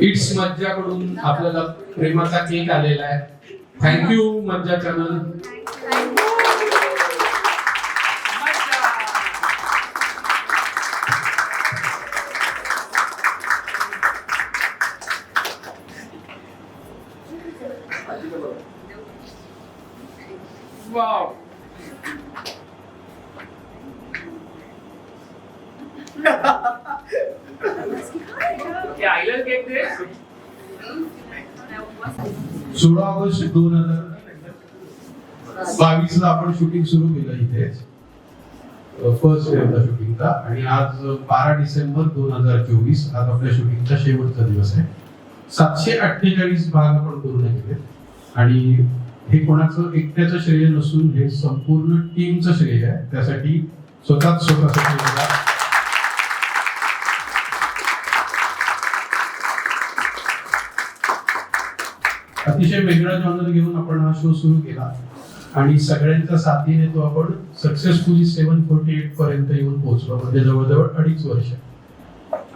It's मज्जा कडून आपल्याला प्रेमाचा केक आलेला आहे थँक्यू मज्जा चॅनल Wow. सोळा ऑगस्ट दोन हजार बावीस ला आपण शूटिंग सुरू केलं इथे. फर्स्ट डे होता शूटिंगचा आणि आज बारा डिसेंबर दोन हजार चोवीस आज आपल्या शूटिंगचा शेवटचा दिवस आहे. सातशे अठ्ठेचाळीस भाग आपण पूर्ण केले. आणि हे कोणाचं? एकट्याचं श्रेय नसून हे संपूर्ण टीमचं श्रेय आहे. त्यासाठी स्वतःच स्वतःसाठी अतिशय वेगळा जॉनर घेऊन आपण हा शो सुरू केला. आणि सगळ्यांच्या साथीने तो आपण सक्सेसफुली सेवन फोर्टी एट पर्यंत येऊन पोहोचलो म्हणजे जवळजवळ अडीच वर्ष.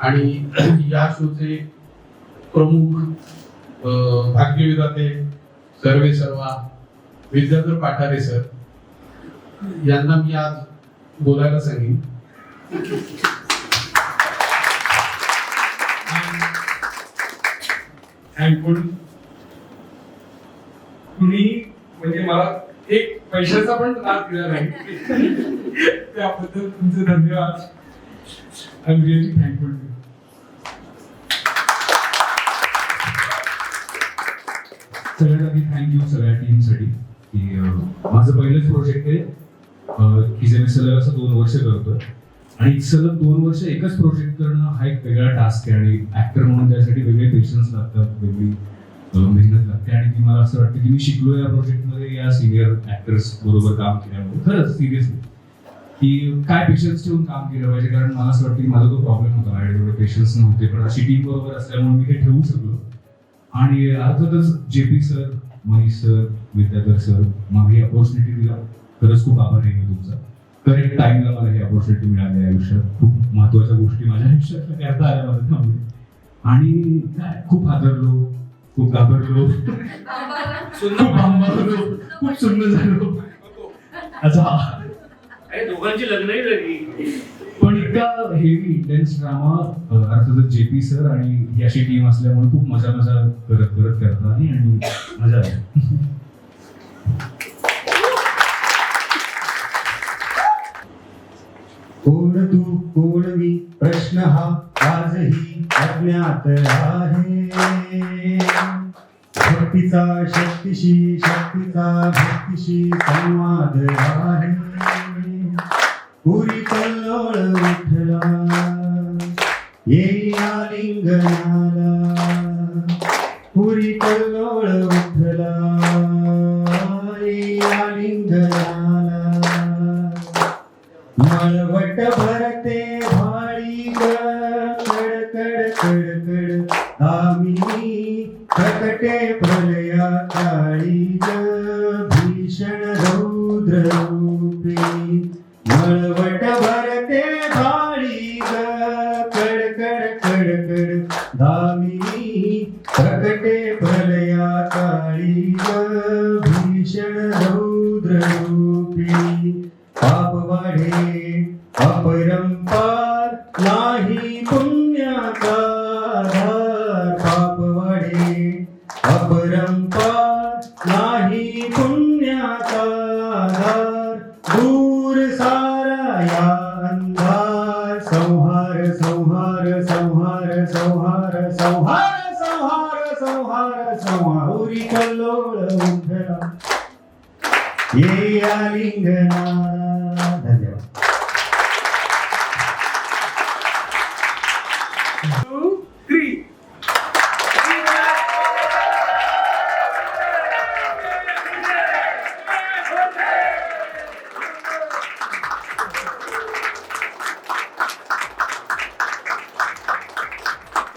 आणि या शोचे प्रमुख भाग्यविधाते सर्वे सर्वा विद्याधर पाठारे सर यांना मी आज बोलायला सांगेन. आणि पण तुम्ही म्हणजे मला एक पैशाचा पण त्रास दिला नाही. त्याबद्दल तुमचे धन्यवाद. आय एम रिअली थँकफुल सगळ्यात आधी थँक्यू सगळ्या टीमसाठी की माझं पहिलंच प्रोजेक्ट आहे की जे मी सलग असं दोन वर्ष करतोय. आणि सलग दोन वर्ष एकच प्रोजेक्ट करणं हा एक वेगळा टास्क आहे आणि ऍक्टर म्हणून त्यासाठी वेगळे पेशन्स लागतात वेगळी आणि मला असं वाटतं की मी शिकलो या प्रोजेक्टमध्ये या सिनियर ऍक्टर्स बरोबर काम केल्यामुळे. खरंच सिरियसली की काय पेशन्स ठेवून काम केलं पाहिजे? कारण मला असं वाटतं की माझा तो प्रॉब्लेम होता. माझ्याकडे एवढे पेशन्स नव्हते. पण अशी टीम बरोबर असल्यामुळे मी ते ठेवू शकलो. आणि अर्थातच J P sir Mahi sir Vidyadhar sir मला ही अपॉर्च्युनिटी दिला. खरंच खूप आभारी आहे मी तुमचा. करेक्ट टाइमला मला ही अपॉर्च्युनिटी मिळाली आहे आयुष्यात. खूप महत्त्वाच्या गोष्टी माझ्या आयुष्यात करता आल्या मला त्यामुळे. आणि काय खूप हादरलो. खूप घाबरलो. खूप भांबारलो खूप सुन्न झालो. अच्छा. अरे दोघांची लग्नही झाली पण इतका हेवी इंटेन्स ड्रामा अर्थातच जे पी सर आणि ही अशी टीम असल्यामुळे खूप मजा मजा करत करत करता आली आणि मजा आली. कोण तू कोण मी प्रश्न हा आजही अज्ञात आहे. भक्तीचा शक्तीशी शक्तीचा भक्तीशी संवाद आहे. पुरी कल्लोळ उठला येईया लिंगनाला. पुरी कल्लोळ उठला തട തട തട ധാമിനി പ്രകടേ പ്രളയാ കാളിന ഭീഷണ രൗദ്രൂപി മഴവട ഭരത്തെ കാളിക കട കട കട കട ധാമിനി പ്രകടേ പ്രളയാ കാളിക ഭീഷണ രൗദ്രൂപി പാപ വാഴേ അപരംപാ पाप वाढे. अपरंपार नाही पुण्याचा धार दूर सारा या अंधार. संहार संहार संहार संहार संहार संहार संहार संहार. कल्लोळ उठला ये या लिंगना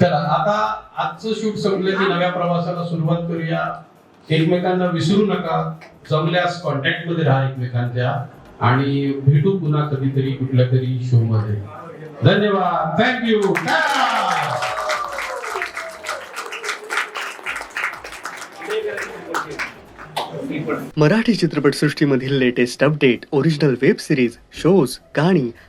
चला आता आजचं शूट संपलं की नव्या प्रवासाला सुरुवात करूया. एकमेकांना विसरू नका. जमल्यास कॉन्टॅक्टमध्ये राहा एकमेकांच्या. आणि भेटू पुन्हा कधीतरी कुठल्या तरी शो मध्ये धन्यवाद thank you Marathi चित्रपटसृष्टीमधील latest update original web series shows गाणी